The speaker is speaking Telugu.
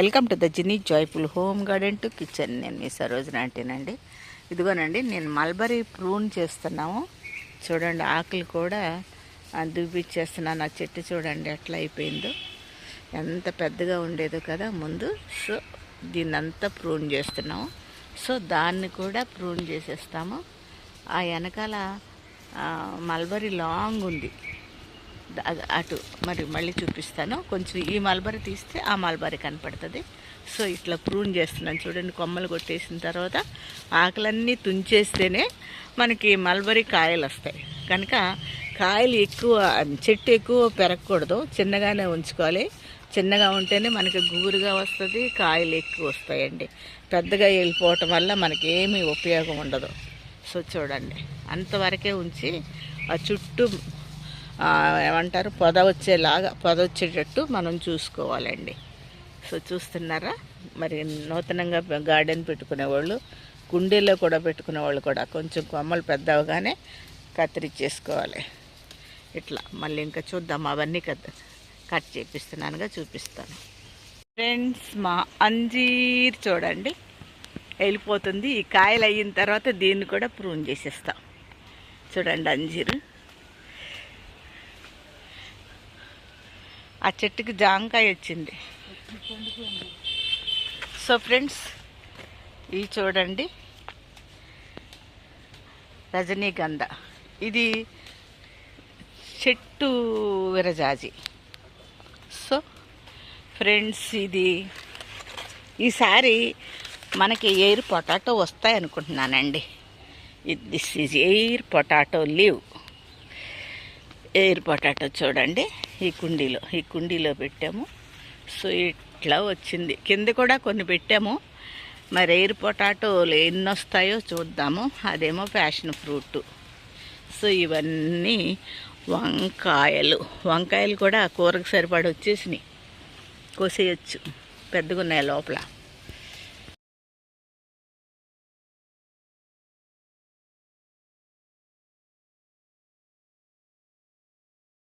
Welcome to the Jini joyful home garden to kitchen. నేను మీ సరోజన అంటేనండి ఇదిగోనండి నేను మల్బరీ ప్రూన్ చేస్తున్నాము. చూడండి ఆకులు కూడా ఆ, దువ్విచ్చేస్తున్నాను. ఆ చెట్టు చూడండి ఎట్లా అయిపోయిందో. ఎంత పెద్దగా ఉండేదో కదా ముందు. సో దీన్ని అంతా ప్రూన్ చేస్తున్నాము. సో దాన్ని కూడా ప్రూన్ చేసేస్తాము. ఆ వెనకాల మల్బరీ లాంగ్ ఉంది. అటు మరి మళ్ళీ చూపిస్తాను. కొంచెం ఈ మల్బరీ తీస్తే ఆ మల్బరీ కనపడుతుంది. సో ఇట్లా ప్రూన్ చేస్తున్నాను. చూడండి కొమ్మలు కొట్టేసిన తర్వాత ఆకులన్నీ తుంచేస్తేనే మనకి మల్బరీ కాయలు వస్తాయి. కనుక కాయలు ఎక్కువ చెట్టు ఎక్కువ పెరగకూడదు. చిన్నగానే ఉంచుకోవాలి. చిన్నగా ఉంటేనే మనకి గుబురుగా వస్తుంది కాయలు ఎక్కువ వస్తాయండి. పెద్దగా వెళ్ళిపోవటం వల్ల మనకి ఏమీ ఉపయోగం ఉండదు. సో చూడండి అంతవరకే ఉంచి ఆ చుట్టూ ఏమంటారు? పొద వచ్చేలాగా పొద వచ్చేటట్టు మనం చూసుకోవాలండి. సో చూస్తున్నారా? మరి నూతనంగా గార్డెన్ పెట్టుకునే వాళ్ళు కుండీలో కూడా పెట్టుకునే వాళ్ళు కూడా కొంచెం కొమ్మలు పెద్దవగానే కత్తిరించేసుకోవాలి ఇట్లా మళ్ళీ ఇంకా చూద్దాం. అవన్నీ కట్ కట్ చేపిస్తున్నానుగా చూపిస్తాను. ఫ్రెండ్స్ మా అంజీర్ చూడండి. వెళ్ళిపోతుంది. ఈ కాయలు అయిన తర్వాత దీన్ని కూడా ప్రూన్ చేసేస్తాం. చూడండి అంజీరు. ఆ చెట్టుకి జాంకాయ వచ్చింది. సో ఫ్రెండ్స్ ఇవి చూడండి. రజనీగంధ. ఇది చెట్టు విరజాజి. సో ఫ్రెండ్స్ ఇది ఈసారి మనకి ఎయిర్ పొటాటో వస్తాయి అనుకుంటున్నానండి. This is air potato leave air potato చూడండి. ఈ కుండీలో ఈ కుండీలో పెట్టాము. సో ఇట్లా వచ్చింది. కింద కూడా కొన్ని పెట్టాము. మరి ఎయిర్ పొటాటోలు ఎన్ని వస్తాయో చూద్దాము. అదేమో ప్యాషన్ ఫ్రూట్. సో ఇవన్నీ వంకాయలు. వంకాయలు కూడా కూరకు సరిపడి వచ్చేసినాయి కోసేయచ్చు. పెద్దగా ఉన్నాయి లోపల.